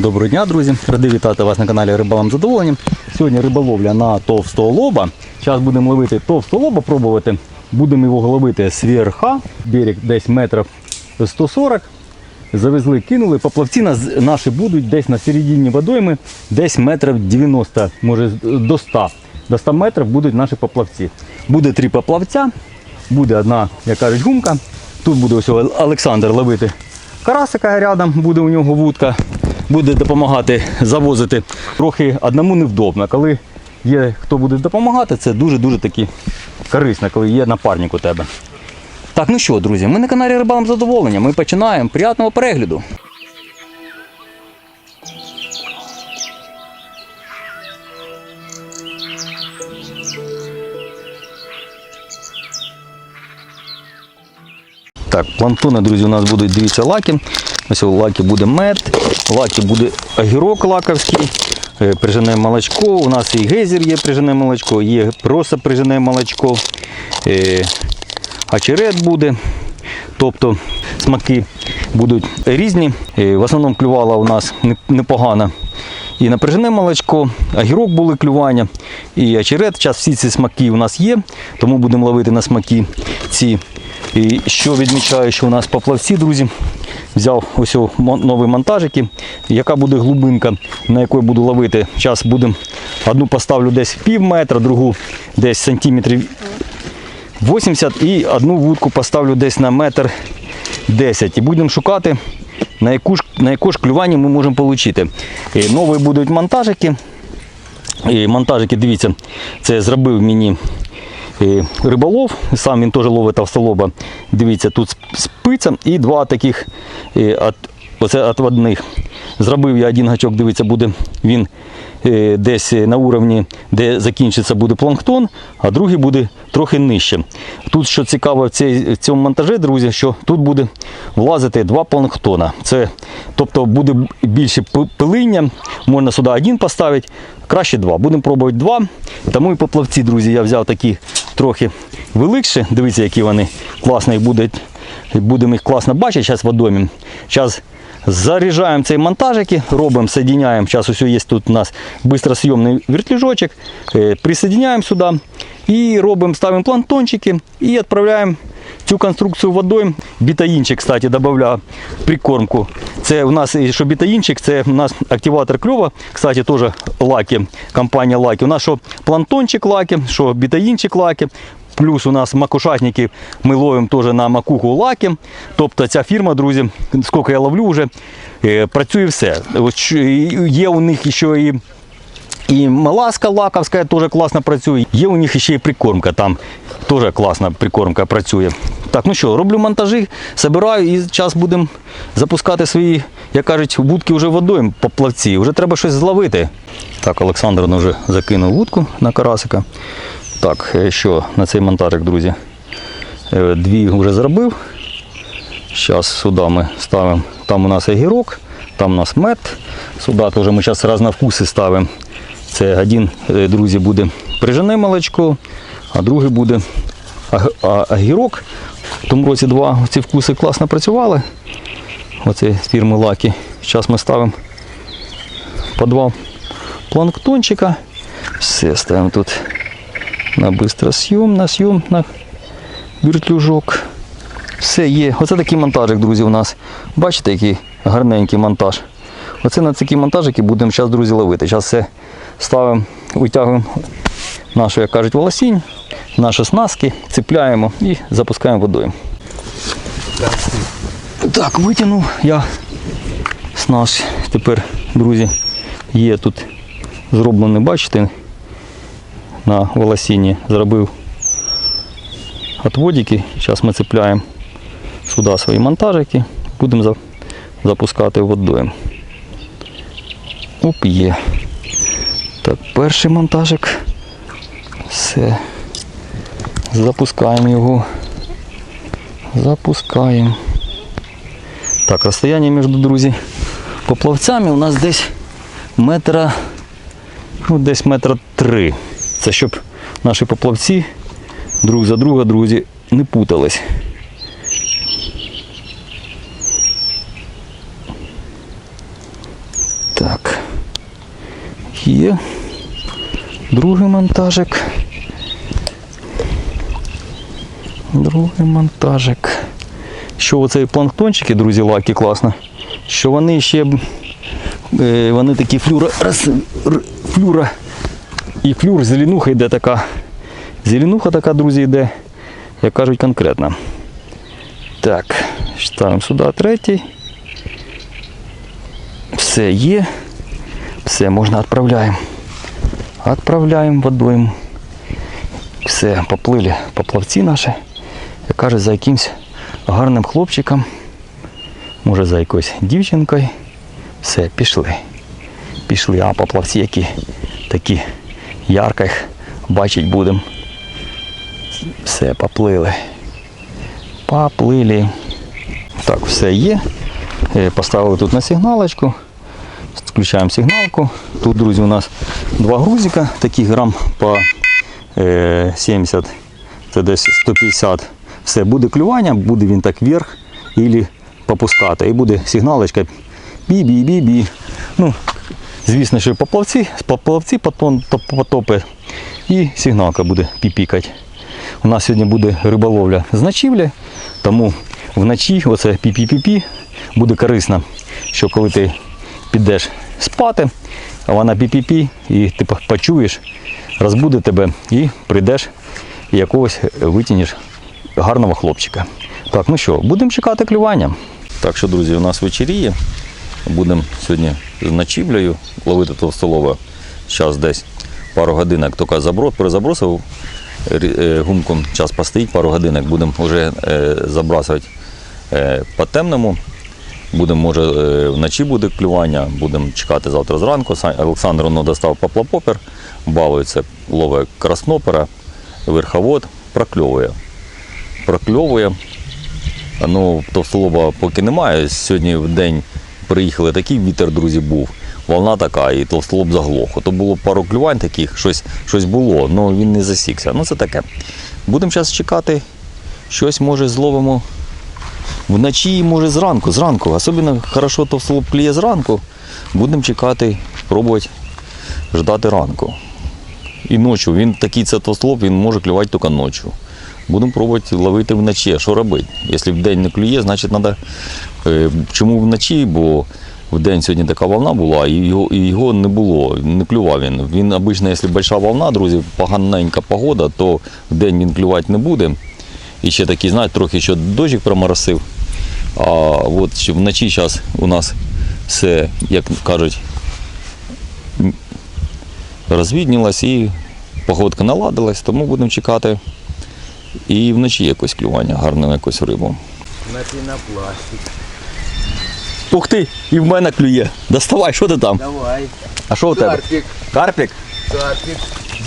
Доброго дня, друзі! Радий вітати вас на каналі Рибалам Задоволенням. Сьогодні риболовля на товстого лоба. Зараз будемо ловити товстого лоба, пробувати. Будемо його ловити з верха. Берег десь метрів 140. Завезли, кинули. Поплавці наші будуть десь на середині водойми, десь метрів 90, може до 100. До 100 метрів будуть наші поплавці. Буде три поплавця, буде одна, як кажуть, гумка. Тут буде ось Олександр ловити карасика рядом, буде у нього вудка, буде допомагати завозити. Трохи одному невдобно. Коли є хто буде допомагати, це дуже-дуже таки корисно, коли є напарник у тебе. Так, ну що, друзі, ми на каналі Рибалам Задоволення. Ми починаємо. Приятного перегляду. Так, планктони, друзі, у нас будуть, дивіться, лаки. Ось у лаки буде мед, лаки буде огірок лаковський, е, прижене молочко. У нас і гейзер є прижене молочко, є просто прижене молочко, е, очерет буде. Тобто смаки будуть різні. Е, В основному клювала у нас не- непогано. І напряжене молочко, огірок були клювання, і очерет. Зараз всі ці смаки у нас є, тому будемо ловити на смаки ці. І що відмічаю, що у нас поплавці, друзі, взяв ось нові монтажики, яка буде глибинка, на якої буду ловити. Зараз будемо одну поставлю десь пів метра, другу десь сантиметрів 80 і одну вудку поставлю десь на метр 10. І будемо шукати, на яку ж, на яку ж клювання ми можемо отримати. Нові будуть монтажики. І монтажики, дивіться, це зробив мені риболов, сам він теж ловить товстолоба. Дивіться, тут спиця і два таких оце отводних. Зробив я один гачок, дивіться, буде він е, десь на уровні, де закінчиться буде планктон, а другий буде трохи нижче. Тут, що цікаво в, цьому монтажі, друзі, що тут буде влазити два планктона. Це, тобто буде більше пилиння, можна сюди один поставити, краще два. Будемо пробувати два. Тому і поплавці, друзі, я взяв такі трохи великші. Дивіться, які вони класні будуть. Будемо їх класно бачити зараз в. Зараз заряджаємо цей монтажики, робимо, соединяємо. Зараз ось є тут у нас быстросъемний вертліжочок. Е, Присоединяємо сюди і робимо, ставимо плантончики і відправляємо цю конструкцію водою. Бітаїнчик, кстати, додав прикормку. Це у нас, що бітаїнчик, це у нас активатор кльова. Кстати, теж лаки, компанія лаки. У нас що планктончик лаки, що бітаїнчик лаки. Плюс у нас макушатники ми ловимо теж на макуху лаки. Тобто ця фірма, друзі, скільки я ловлю вже, е, працює все. Є у них ще і і маласка лаковська теж класно працює. Є у них ще і прикормка, там теж класна прикормка працює. Так, ну що, роблю монтажі, збираю і зараз будемо запускати свої, як кажуть, вудки вже водою по плавці. Вже треба щось зловити. Так, Олександр ну, вже закинув вудку на карасика. Так, е, що на цей монтажик, друзі? Е, Дві вже зробив. Зараз сюди ми ставимо. Там у нас огірок, там у нас мед. Сюди теж ми зараз раз на вкуси ставимо. Це один, е, друзі, буде прижене молочко, а другий буде аг- а- огірок. В тому році два ці вкуси класно працювали. Оце з фірми Лакі. Зараз ми ставимо по два планктончика. Все ставимо тут на бистросйом, на сйом, на вертлюжок. Все є. Оце такий монтажик, друзі, у нас. Бачите, який гарненький монтаж. Оце на такі монтажики будемо зараз, друзі, ловити. Зараз все ставимо, витягуємо нашу, як кажуть, волосінь, наші снаски, цепляємо і запускаємо водою. Так, витягнув я снас. Тепер, друзі, є тут зроблений, бачите, на волосінні зробив отводики. Зараз ми цепляємо сюди свої монтажики, будемо запускати водою. Оп, є. Так, перший монтажик. Все. Запускаємо його. Запускаємо. Так, розстояння між друзі поплавцями у нас десь метра, ну, десь метра три. Це щоб наші поплавці друг за друга, друзі, не путались. Так. Є. Другий монтажик. Другий монтажик. Що оцей планктончики, друзі, лаки класно. Що вони ще е, вони такі флюра, флюра і флюр зеленуха йде така. Зеленуха така, друзі, йде, як кажуть, конкретно. Так, ставимо сюди третій. Все є. Все, можна відправляємо. Відправляємо водою. Все, поплили поплавці наші. Як кажуть, за якимсь гарним хлопчиком. Може за якоюсь дівчинкою. Все, пішли. Пішли, а поплавці які такі ярко їх бачить будемо. Все, поплили. Поплили. Так, все є. Е, Поставили тут на сигналочку. Включаємо сигналку. Тут, друзі, у нас два грузика, таких грам по е, 70, це десь 150. Все, буде клювання, буде він так вверх і попускати. І буде сигналочка бі-бі-бі-бі. Ну, звісно, що поплавці, поплавці потопи і сигналка буде піпікати. У нас сьогодні буде риболовля з ночівлі, тому вночі оце пі-пі-пі-пі буде корисно, що коли ти підеш спати, а вона пі-пі-пі, і ти почуєш, розбуде тебе і прийдеш і якогось витягнеш гарного хлопчика. Так, ну що, будемо чекати клювання. Так що, друзі, у нас вечеріє. Будемо сьогодні з ночівлею ловити товстолова. Зараз десь пару годинок тільки заброс, перезабросив е, гумком, час постоїть, пару годинок будемо вже е, забрасувати е, по темному. Будемо, може, е, вночі буде клювання, будемо чекати завтра зранку. Олександр воно достав поплапопер, балується, ловить краснопера, верховод, прокльовує. Прокльовує. Ну, товстолоба поки немає. Сьогодні в день приїхали, такий вітер, друзі, був. Волна така, і товстолоб заглох. То було пару клювань таких, щось, щось було, але він не засікся. Ну це таке. Будемо зараз чекати, щось може зловимо вночі, може зранку. Зранку. Особливо хорошо товстолоб кліє зранку. Будемо чекати, пробувати ждати ранку. І ночі. Він такий це товстолоб, він може клювати тільки ночі. Будемо пробувати ловити вночі. Що робити? Якщо вдень не клює, значить треба. Чому вночі? Бо вдень сьогодні така волна була, і його, і його не було, не клював він. Він обично, якщо велика волна, друзі, поганенька погода, то вдень він клювати не буде. І ще такий, знаєте, трохи ще дощик проморосив. А от вночі зараз у нас все, як кажуть, розвіднілось і погодка наладилась, тому будемо чекати. І вночі якось клювання, гарне на якусь рибу. На пенопластик. Ух ти, і в мене клює. Доставай, що ти там? Давай. А що у тебе? Карпик. Карпік? Карпик.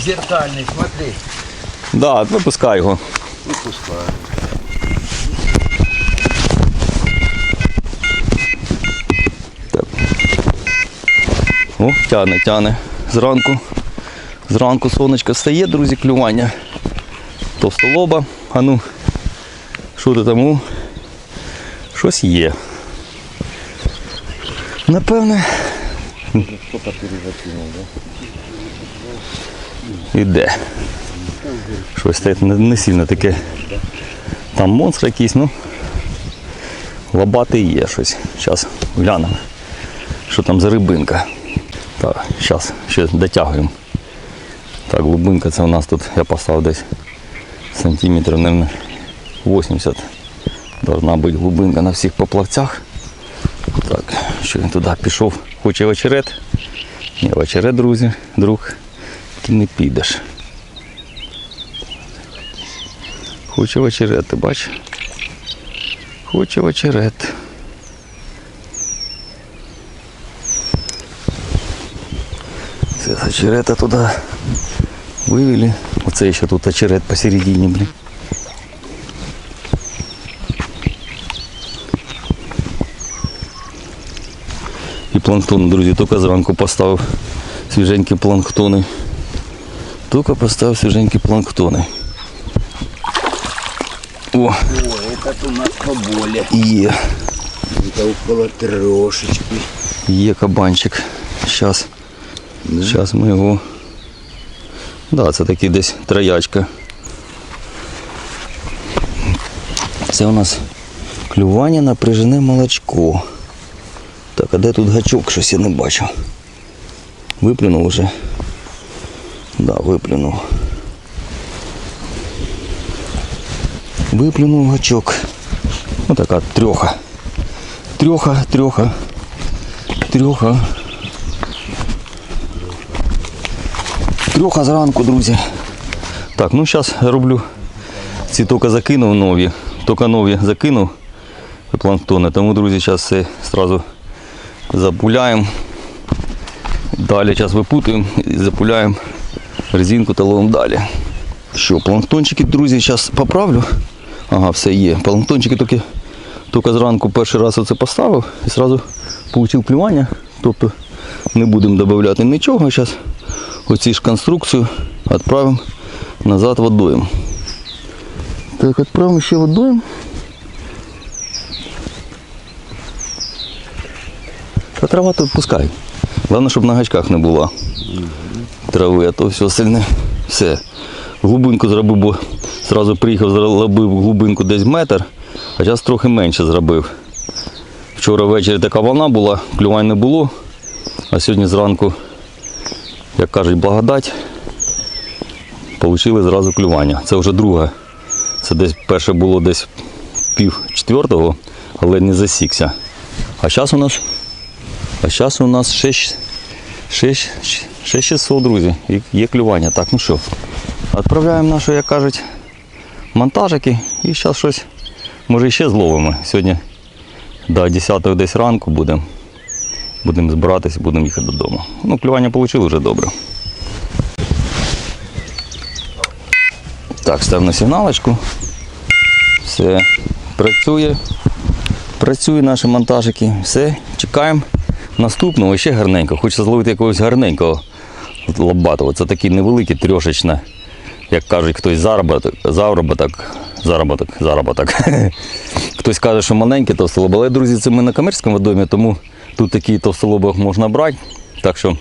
Зеркальный, смотри. Да, випускай його. Выпускаю. О, тяне, тяне. Зранку. Зранку сонечко встає, друзі, клювання. Товстолоба. А ну, що ти там? Щось є. Напевне. Іде. Щось так не, сильно таке. Там монстр якийсь, ну. Лобатий є щось. Зараз глянемо. Що там за рибинка? Так, зараз ще дотягуємо. Так, глибинка це у нас тут, я поставив десь сантиметрів, мабуть, 80. Должна бути глибинка на всіх поплавцях. Так, що він туди пішов. Хоче очерет. Ні, очерет, друзі, друг, ти не підеш. Хоче очерет, ти бачиш? Хоче очерет. очерета туди вивели. Оце ще тут очерет посередині, блін. І планктон, друзі, тільки зранку поставив свіженькі планктони. Тільки поставив свіженькі планктони. О, О, этот у нас поболее. є, Это около трошечки. є кабанчик. Зараз Зараз ми його. Да, це такий десь троячка. Це у нас клювання на прижене молочко. Так, а де тут гачок? Щось я не бачу. Виплюнув уже. Да, виплюнув. Виплюнув гачок. Ось така трьоха. Трьоха, трьоха. Трьоха. Трьоха зранку, друзі. Так, ну зараз роблю. Ці тільки закинув нові. Тільки нові закинув планктони. Тому, друзі, зараз все одразу запуляємо. Далі зараз випутуємо і запуляємо резинку та ловимо далі. Що, планктончики, друзі, зараз поправлю. Ага, все є. Планктончики тільки, тільки зранку перший раз оце поставив і одразу отримав клювання. Тобто не будемо додавати нічого. Зараз оці ж конструкцію відправимо назад водою. Так, відправимо ще водою. Та трава тут пускай. Головне, щоб на гачках не було трави, а то все сильне. Все. Глибинку зробив, бо одразу приїхав, зробив глибинку десь метр, а зараз трохи менше зробив. Вчора ввечері така волна була, клювань не було, а сьогодні зранку, як кажуть, благодать, отримали зразу клювання. Це вже друге. Це десь перше було десь пів четвертого, але не засікся. А зараз у нас а зараз у нас 6, 6, 6600, друзі. І є клювання. Так, ну що, відправляємо наші, як кажуть, монтажики і зараз щось, може, ще зловимо. Сьогодні до 10 десь ранку будемо. Будемо збиратись, будемо їхати додому. Ну, клювання отримали вже добре. Так, став на сигналочку. Все, працює. Працює наші монтажики. Все, чекаємо наступного ще гарненько. Хочеться зловити якогось гарненького лобатого. Це такий невеликий трьошечна, як кажуть, хтось заробіток, заробіток, заробіток, заробіток. Хтось каже, що маленький товстолоб, але, друзі, це ми на комерцькому домі, тому тут такий товстолобок можна брати. Так що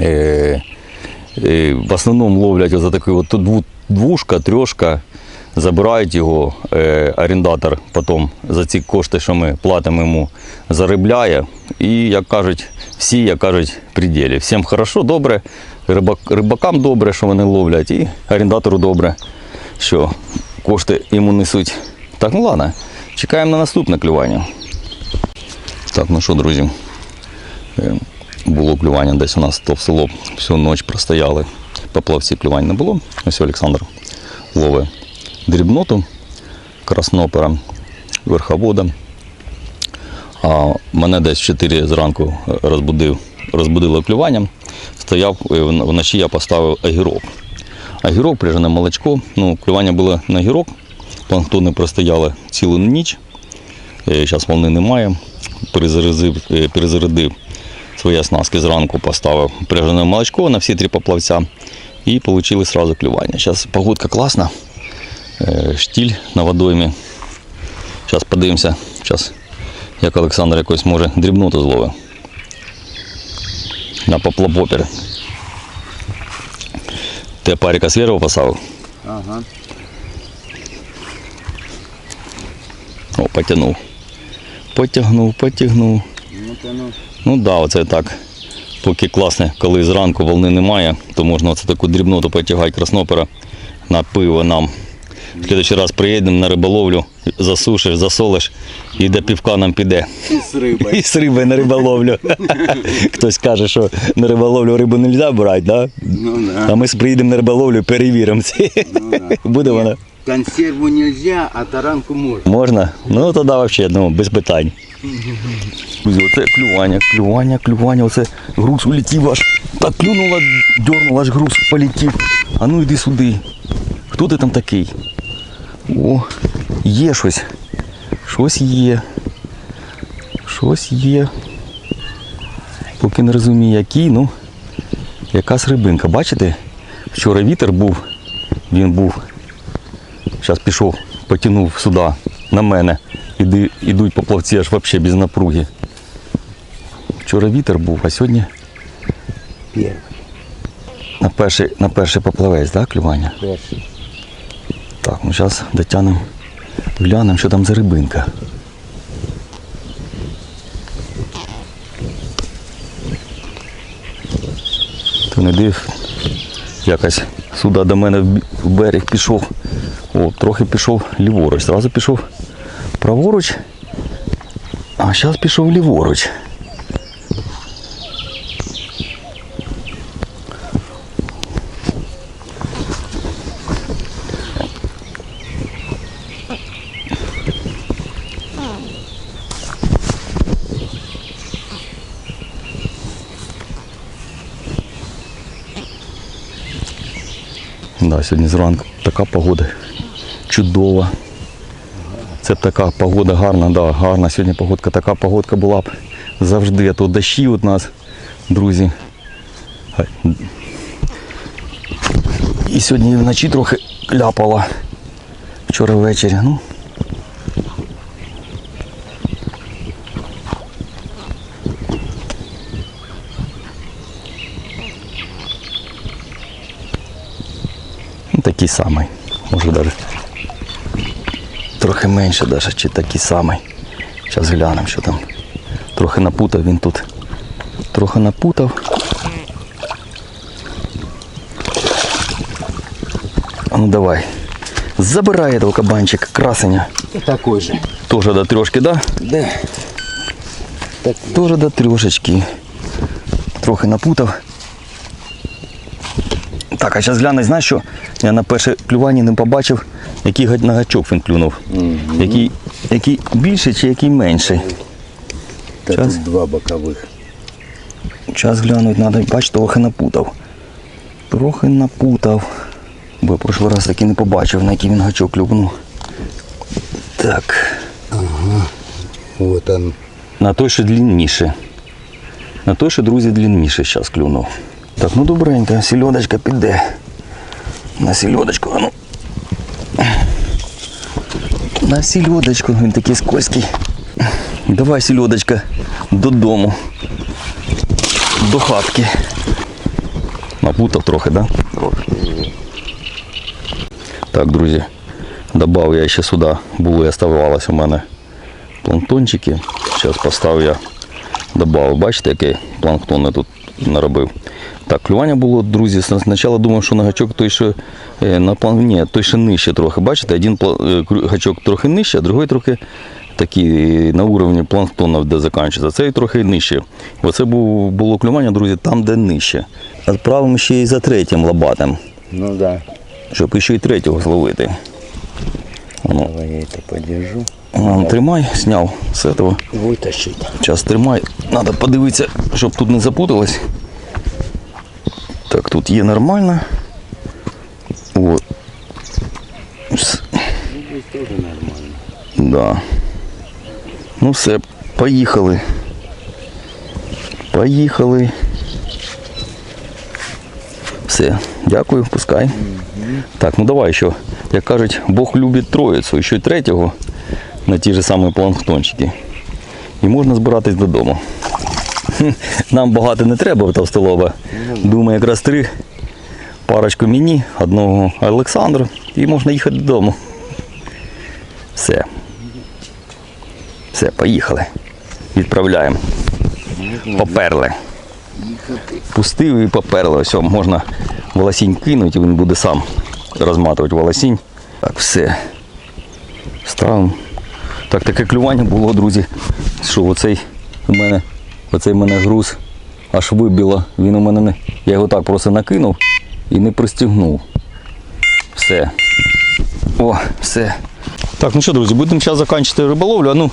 е, е, в основному ловлять за такий от дву- двушка, трьошка, забирають його, е, орендатор потім за ці кошти, що ми платимо йому, заробляє. І, як кажуть, всі, як кажуть, пределі. Всім хорошо, добре, рибак, рибакам добре, що вони ловлять, і орендатору добре, що кошти йому несуть. Так, ну ладно, чекаємо на наступне клювання. Так, ну що, друзі, е, було клювання десь у нас то в село. Всю ніч простояли. Поплавці клювань не було. Ось Олександр ловить дрібноту, краснопера, верховода. А мене десь 4 зранку розбудив, розбудило клювання. Стояв, е, вночі я поставив агірок. Агірок, прижене молочко. Ну, клювання було на агірок. Планктони простояли цілу ніч. Зараз волни немає. Перезарядив, е, перезарядив свої оснастки зранку, поставив прижене молочко на всі три поплавця і отримали одразу клювання. Зараз погодка класна. Е, Штіль на водоймі. Зараз подивимося, зараз, як Олександр якось може дрібноту зловить. На поплапопер. Ти парика свіжого поставив? Ага. О, потягнув. Потягнув, потягнув. Ну ну. Ну так, да, оце так. Поки класне, коли зранку волни немає, то можна оце таку дрібноту потягати краснопера на пиво нам. В следующий раз приїдемо на риболовлю, засушиш, засолиш і до півка нам піде. І з рибою. І з риби на риболовлю. Хтось каже, що на риболовлю рибу не можна брати, да? Ну а ми приїдемо на риболовлю перевіримо. Ну, да. Буде вона? Консерву нельзя, а таранку можно. Можна? Ну тоді взагалі ну, без питань. Друзі, оце клювання, клювання, клювання, оце груз улетів аж. Так клюнуло, дернуло, аж груз полетів. А ну йди сюди. Хто ти там такий? О, є щось. Щось є. Щось є. Поки не розумію який, ну якась рибинка. Бачите? Вчора вітер був, він був Зараз пішов, потягнув сюди, на мене. Іди, ідуть поплавці аж взагалі без напруги. Вчора вітер був, а сьогодні Перший. На перший, на перший поплавець, так, клювання? Перший. Так, ну зараз дотягнемо, глянемо, що там за рибинка. Ти не див, якось сюди до мене в в берег пішов. О, трохи пішов ліворуч. Зразу пішов праворуч, а зараз пішов ліворуч. Да, сьогодні зранку така погода Чудова. Це така погода гарна, да, гарна сьогодні погодка. Така погодка була б завжди. А то дощі у нас, друзі. І сьогодні вночі трохи ляпало. Вчора ввечері. Ну. Ну, такий самий. Може навіть трохи менше даже, чи такий самий. Зараз глянемо, що там. Трохи напутав він тут. Трохи напутав. А ну давай. Забирай этого кабанчика, красеня. Такой же. Тоже до трешки, да? Да. Так. Тоже до трешечки. Трохи напутав. Так, а зараз гляну, знаєш що? Я на перше клювання не побачив, який на гачок він клюнув. Який, який більший чи який менший. Та Щас. тут два бокових. Час глянуть треба, бач, трохи напутав. Трохи напутав. Бо я прошлий раз таки не побачив, на який він гачок клюнув. Так. Вот он. На той, що длинніше. На той, що, друзі, длинніше зараз клюнув. Так, ну добренько, сільодочка піде. На сільодочку, а ну. На сільодочку, він такий скользький. Давай, сільодочка, додому. До хатки. Напутав трохи, да? Так, друзі, добав я ще сюди, було і оставалось у мене планктончики. Зараз поставив я, додав. Бачите, який планктон я тут наробив. Так, клювання було, друзі. Спочатку думав, що на гачок той, що е, на план... Ні, той ще нижче трохи. Бачите, один е, гачок трохи нижче, а другий трохи такий на уровні планктона, де закінчується. Цей трохи нижче. Оце було клювання, друзі, там, де нижче. Відправимо ще і за третім лобатим, Ну да. щоб ще й третього зловити. Ну, Давай я это подержу. а, тримай, зняв з цього. Вытащить. Час тримай. Треба подивитися, щоб тут не запуталось. Так, тут є нормально. Тоже нормально. Да. Ну все, поїхали. Поїхали. Все, дякую, пускай. Так, ну давай ще. Як кажуть, Бог любить троїцю, ще й третього на ті ж самі планктончики. І можна збиратись додому. Нам багато не треба в Товстолоба. Думаю, якраз три. Парочку мені, одного Олександру, і можна їхати додому. Все. Все, поїхали. Відправляємо. Поперли. Пустив і поперли. Все, можна волосінь кинути, він буде сам розматувати волосінь. Так, все. Ставимо. Так, таке клювання було, друзі. Що оцей у мене, оцей у мене груз аж вибило. Він у мене не. Я його так просто накинув і не пристігнув. Все. О, все. Так, ну що, друзі, будемо зараз закінчити риболовлю. А ну,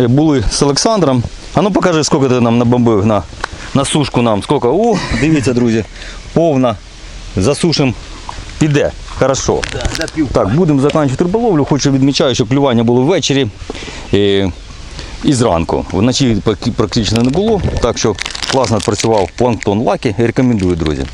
е, були з Олександром. А ну покажи, скільки ти нам набомбив на, на сушку нам. Скільки? О, дивіться, друзі, повна. Засушим. Піде. Хорошо. Так, будемо закінчувати риболовлю. Хочу відмічаю, що клювання було ввечері і, і зранку. Вночі практи- практично не було, так що класно працював планктон лакі. Рекомендую, друзі.